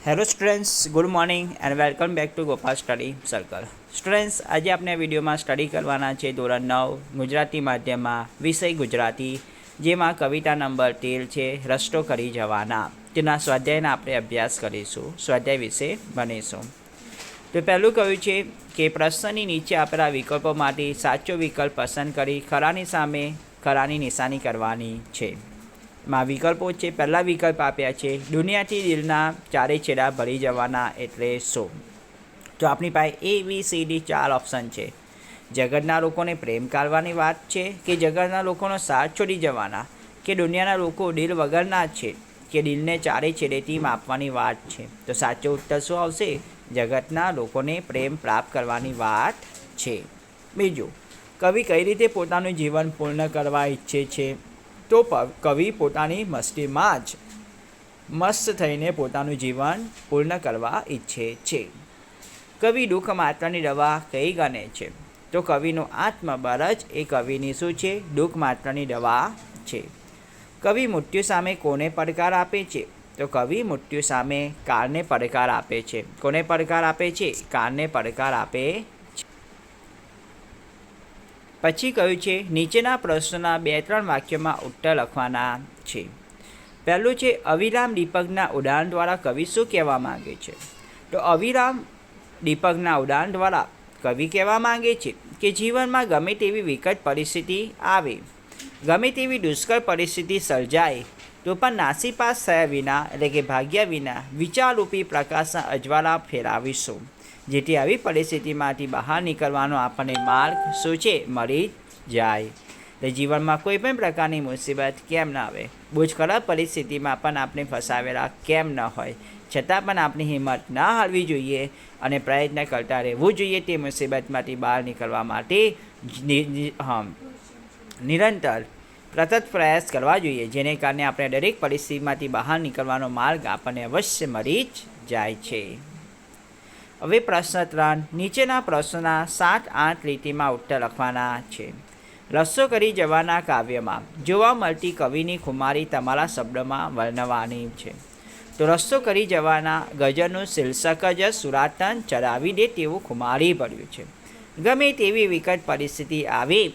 Hello students good morning and welcome back to Gopal study circle students આજે આપણે વિડીયોમાં study કરવાના છે ધોરણ નવ, ગુજરાતી માધ્યમમાં, વિષય ગુજરાતી, જેમાં કવિતા નંબર તેર છે, રસ્તો કરી જવાના. તેના સ્વાધ્યાયના આપણે અભ્યાસ કરીશું, સ્વાધ્યાય વિશે ભણીશું. તો પહેલું કહ્યું છે કે પ્રશ્નની નીચે આપેલા વિકલ્પોમાંથી સાચો વિકલ્પ પસંદ કરી ખરાની સામે ખરાની નિશાની કરવાની છે. માં વિકલ્પો છે, પહેલા વિકલ્પ આપ્યા છે, દુનિયાથી દિલના ચારે છેડા ભરી જવાના એટલે શું તો આપણી પાસે એ બી સી ડી ચાર ઓપ્શન છે. જગતના લોકોને પ્રેમ કરવાની વાત છે કે જગતના લોકોનો સાથ છોડી જવાના? કે દુનિયાના લોકો દિલ વગરના છે કે દિલને ચારે છેડેથી માપવાની વાત છે? તો સાચો ઉત્તર શું આવશે? જગતના લોકોને પ્રેમ પ્રાપ્ત કરવાની વાત છે. બીજું, કવિ કઈ રીતે પોતાનું જીવન પૂર્ણ કરવા ઈચ્છે છે? તો કવિ પોતાની મસ્તીમાં જ મસ્ત થઈને પોતાનું જીવન પૂર્ણ કરવા ઈચ્છે છે. કવિ દુઃખ માત્રની દવા કઈ ગણે છે? તો કવિનો આત્મબળ જ એ કવિની શું છે? દુઃખ માત્રની દવા છે. કવિ મૃત્યુ સામે કોને પડકાર આપે છે? તો કવિ મૃત્યુ સામે કારને પડકાર આપે છે. કોને પડકાર આપે છે? કારને પડકાર આપે પછી કહ્યું છે, નીચેના પ્રશ્નના બે ત્રણ વાક્યોમાં ઉત્તર લખવાના છે. પહેલું છે, અવિરામ દીપકના ઉદાહરણ દ્વારા કવિ શું કહેવા માંગે છે? તો અવિરામ દીપકના ઉદાહરણ દ્વારા કવિ કહેવા માંગે છે કે જીવનમાં ગમે તેવી વિકટ પરિસ્થિતિ આવે. ગમે તેવી દુષ્કર પરિસ્થિતિ સર્જાય, તો પણ નાસીપાસ થયા વિના, એટલે કે ભાગ્યા વિના, વિચારરૂપી પ્રકાશના અજવાળા ફેરાવીશું જેથી આવી પરિસ્થિતિમાંથી બહાર નીકળવાનો આપણને માર્ગ શું છે? મળી જાય. તો જીવનમાં કોઈ પણ પ્રકારની મુસીબત કેમ ન આવે? બુજકળા પરિસ્થિતિમાં પણ આપણે ફસાવેલા કેમ ન હોય? છતાં પણ આપણી હિંમત ન હારવી જોઈએ અને પ્રયત્ન કરતા રહેવું જોઈએ તે મુસીબતમાંથી બહાર નીકળવા માટે નિરંતર સતત પ્રયાસ કરવા જોઈએ. જેને કારણે આપણે દરેક પરિસ્થિતિમાંથી બહાર નીકળવાનો માર્ગ આપણને અવશ્ય મળી જ જાય છે. હવે પ્રશ્ન ત્રણ, નીચેના પ્રશ્નોના સાત આઠ લીટીમાં ઉત્તર લખવાના છે. રસ્સો કરી જવાના કાવ્યમાં. જોવા મળતી કવિની ખુમારી તમારા શબ્દમાં વર્ણવાની છે. તો રસ્તો કરી જવાના ગઝલનું શીર્ષક જ સુરાતન ચડાવી દે તેવું ખુમારી પડ્યું છે. ગમે તેવી વિકટ પરિસ્થિતિ આવે,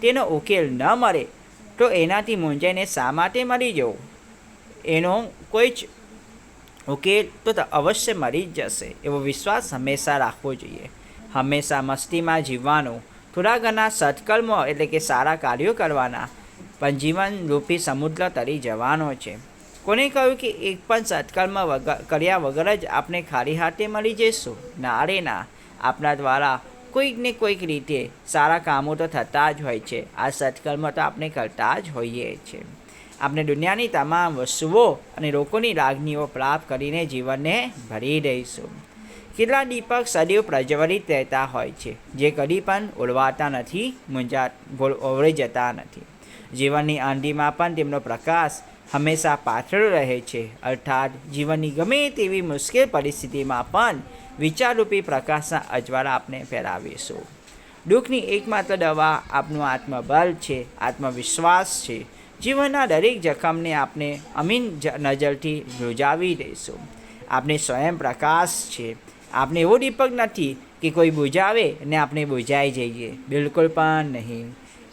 તેનો ઉકેલ ન મળે, તો એનાથી મૂંઝાઈને શા માટે મળી જવું? એનો કોઈ જ ઉકેલ તો અવશ્ય મરી જ જશે. એવો વિશ્વાસ હંમેશા રાખવો જોઈએ. હંમેશા મસ્તીમાં જીવવાનું, થોડા ઘણા સત્કર્મો એટલે કે સારા કાર્યો કરવાના, પણ જીવન રૂપી સમુદ્ર તરી જવાનો છે. કોને કહ્યું કે એક પણ સત્કર્મ વગર કર્યા વગર જ આપણે ખાલી હાથે મળી જઈશું? ના રે ના. આપણા દ્વારા કોઈક ને કોઈક રીતે સારા કામો તો થતા જ હોય છે. આ સત્કર્મ તો આપણે કરતા જ હોઈએ છીએ આપણે દુનિયાની તમામ વસ્તુઓ અને લોકોની લાગણીઓ પ્રાપ્ત કરીને જીવનને ભરી દઈશું. કેટલા દીપક સદીવ પ્રજ્વલિત રહેતા હોય છે, જે કદી પણ ઓળવાતા નથી ગોળ, ઓવળી જતા નથી. જીવનની આંધીમાં પણ તેમનો પ્રકાશ હંમેશા પાછળ રહે છે, અર્થાત જીવનની ગમે તેવી મુશ્કેલ પરિસ્થિતિમાં પણ વિચારરૂપી પ્રકાશના અજવાળા આપણે ફેરાવીશું દુઃખની એકમાત્ર દવા આપનું આત્મબળ છે, આત્મવિશ્વાસ છે જીવનના દરેક જખમને આપણે અમીન નજરથી રૂજાવી દઈશું. આપણે સ્વયં પ્રકાશ છે. આપણે એવો દીપક નથી કે કોઈ બુજાવે ને આપણે બુજાઈ જઈએ. બિલકુલ પણ નહીં.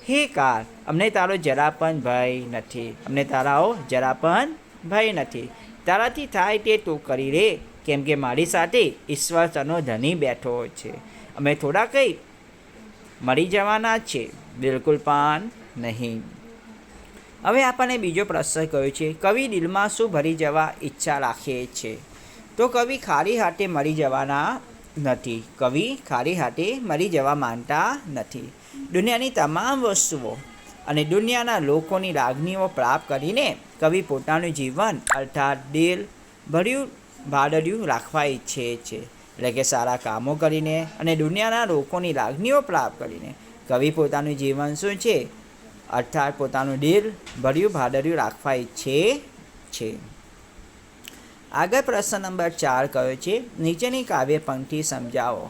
હે કાર, અમને તારો જરા પણ ભય નથી. અમને તારાઓ જરા પણ ભય નથી. તારાથી થાય તે તું કરી રે, કેમ કે મારી સાથે ઈશ્વર તનો ધની બેઠો છે. અમે થોડા કંઈ મરી જવાના છે. બિલકુલ પણ નહીં. હવે આપણને બીજો પ્રશ્ન કહ્યો છે, કવિ દિલમાં શું ભરી જવા ઈચ્છા રાખે છે? તો કવિ ખાલી હાથે મરી જવાના નથી. કવિ ખાલી હાથે મરી જવા માનતા નથી. દુનિયાની તમામ વસ્તુઓ અને દુનિયાના લોકોની લાગણીઓ પ્રાપ્ત કરીને કવિ પોતાનું જીવન, અર્થાત દિલ ભર્યું, ભાડર્યું રાખવા ઈચ્છે છે. એટલે કે સારા કામો કરીને અને દુનિયાના લોકોની લાગણીઓ પ્રાપ્ત કરીને કવિ પોતાનું જીવન શું છે? અર્થાત પોતાનું દિલ ભર્યું, ભાદર્યું રાખવા ઈચ્છે છે. આગળ પ્રશ્ન નંબર ચાર કયો છે, નીચેની કાવ્ય પંક્તિ સમજાવો.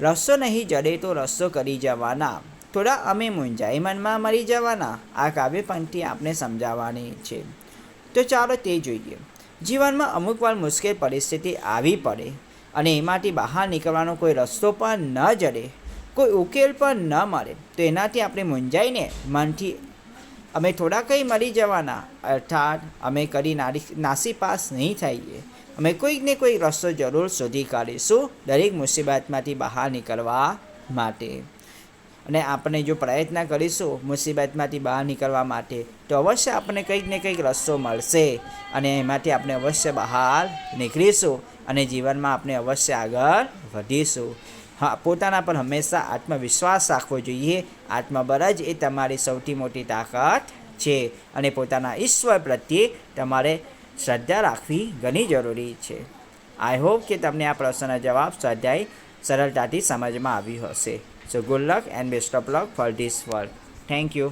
રસ્તો નહીં જડે તો રસ્તો કરી જવાના. થોડા અમે મૂંઝાઈ મનમાં મરી જવાના. આ કાવ્ય પંક્તિ આપણે સમજાવવાની છે. તો ચાલો તે જોઈએ. જીવનમાં અમુક વાર મુશ્કેલ પરિસ્થિતિ આવી પડે અને એમાંથી બહાર નીકળવાનો કોઈ રસ્તો પણ ન જડે. કોઈ ઉકેલ પણ ન મળે, તો એનાથી આપણે મૂંઝાઈને મનથી, અમે થોડા કંઈ મરી જવાના, અર્થાત અમે કરી નાસી પાસ નહીં થઈએ. અમે કોઈક ને કોઈક રસ્તો જરૂર શોધી કાઢીશું દરેક મુસીબતમાંથી બહાર નીકળવા માટે. અને આપણે જો પ્રયત્ન કરીશું મુસીબતમાંથી બહાર નીકળવા માટે, તો અવશ્ય આપણને કંઈક ને કંઈક રસ્તો મળશે અને એમાંથી આપણે અવશ્ય બહાર નીકળીશું અને જીવનમાં આપણે અવશ્ય આગળ વધીશું. હા, પોતાના પર હંમેશા આત્મવિશ્વાસ રાખવો જોઈએ. આત્મબળ જ એ તમારી સૌથી મોટી તાકાત છે અને પોતાના ઈશ્વર પ્રત્યે તમારે શ્રદ્ધા રાખવી ઘણી જરૂરી છે. આઈ હોપ કે તમને આ પ્રશ્નના જવાબ સ્વાધ્યાય સરળતાથી સમજમાં આવ્યું હશે. So good luck and best of luck for this world thank you